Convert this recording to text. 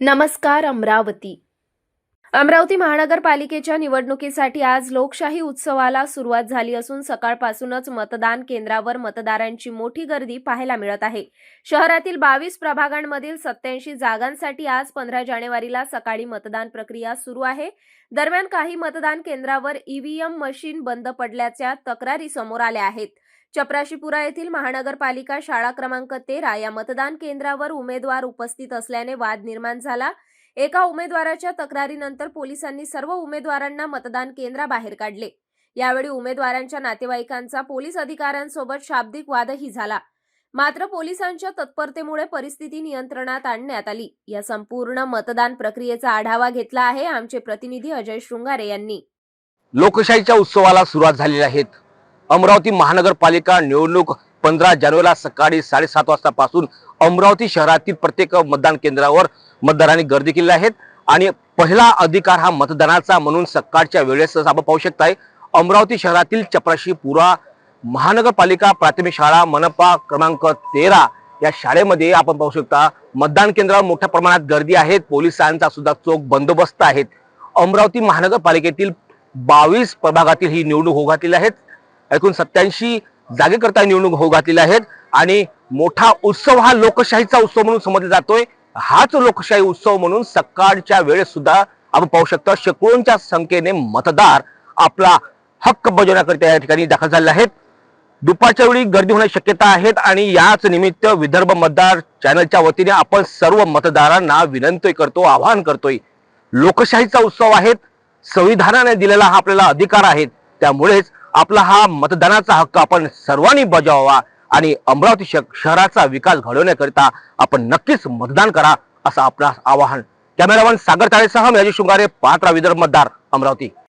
नमस्कार अमरावती. अमरावती महानगरपालिकेच्या निवडणुकीसाठी आज लोकशाही उत्सवाला सुरुवात झाली असून सकाळपासूनच मतदान केंद्रावर मतदारांची मोठी गर्दी पाहायला मिळत आहे. शहरातील बावीस प्रभागांमधील सत्याऐंशी जागांसाठी आज पंधरा जानेवारीला सकाळी मतदान प्रक्रिया सुरू आहे. दरम्यान काही मतदान केंद्रावर ईव्हीएम मशीन बंद पडल्याच्या तक्रारी समोर आल्या आहेत. चपराशीपुरा येथील महानगरपालिका शाळा क्रमांक तेरा या मतदान केंद्रावर उमेदवार उपस्थित असल्याने वाद निर्माण झाला. एका उमेदवाराच्या तक्रारीनंतर पोलिसांनी सर्व उमेदवारांना मतदान केंद्राबाहेर काढले. यावेळी उमेदवारांच्या नातेवाईकांचा पोलीस अधिकाऱ्यांसोबत शाब्दिक वादही झाला. मात्र पोलिसांच्या तत्परतेमुळे परिस्थिती नियंत्रणात आणण्यात आली. या संपूर्ण मतदान प्रक्रियेचा आढावा घेतला आहे आमचे प्रतिनिधी अजय शृंगारे यांनी. लोकशाहीच्या उत्सवाला सुरुवात झालेली आहेत अमरावती महानगरपालिका निवडणूक पंधरा जानेवारीला सकाळी साडेसात वाजतापासून अमरावती शहरातील प्रत्येक मतदान केंद्रावर मतदारांनी गर्दी केली आहेत आणि पहिला अधिकार हा मतदानाचा म्हणून सकाळच्या वेळेस आपण पाहू शकताय. अमरावती शहरातील चपराशीपुरा महानगरपालिका प्राथमिक शाळा मनपा क्रमांक तेरा या शाळेमध्ये आपण पाहू शकता मतदान केंद्रावर मोठ्या प्रमाणात गर्दी आहे पोलिसांचा सुद्धा चोख बंदोबस्त आहेत अमरावती महानगरपालिकेतील बावीस प्रभागातील ही निवडणूक होऊ घातलेली आहेत एकूण सत्याऐंशी जागेकरता निवडणूक होऊ घातलेली आहेत. आणि मोठा उत्सव हा लोकशाहीचा उत्सव म्हणून समजला जातोय. हाच लोकशाही उत्सव म्हणून सकाळच्या वेळेस सुद्धा आपण पाहू शकतो. शेकडोंच्या संख्येने मतदार आपला हक्क बजावण्याकरिता या ठिकाणी दाखल झाले आहेत. दुपारच्या वेळी गर्दी होण्याची शक्यता आहेत आणि याच निमित्त विदर्भ मतदार चॅनलच्या वतीने आपण सर्व मतदारांना विनंती करतो आवाहन करतोय. लोकशाहीचा उत्सव आहेत संविधानाने दिलेला हा आपल्याला अधिकार आहे. त्यामुळेच आपला हा मतदानाचा हक्क आपण सर्वांनी बजावावा आणि अमरावती श- शहराचा विकास घडवण्याकरिता आपण नक्कीच मतदान करा असं आपलं आवाहन. कॅमेरामन सागर ताळेसह मी अजित शृंगारे पात्रा विदर्भ मतदार अमरावती.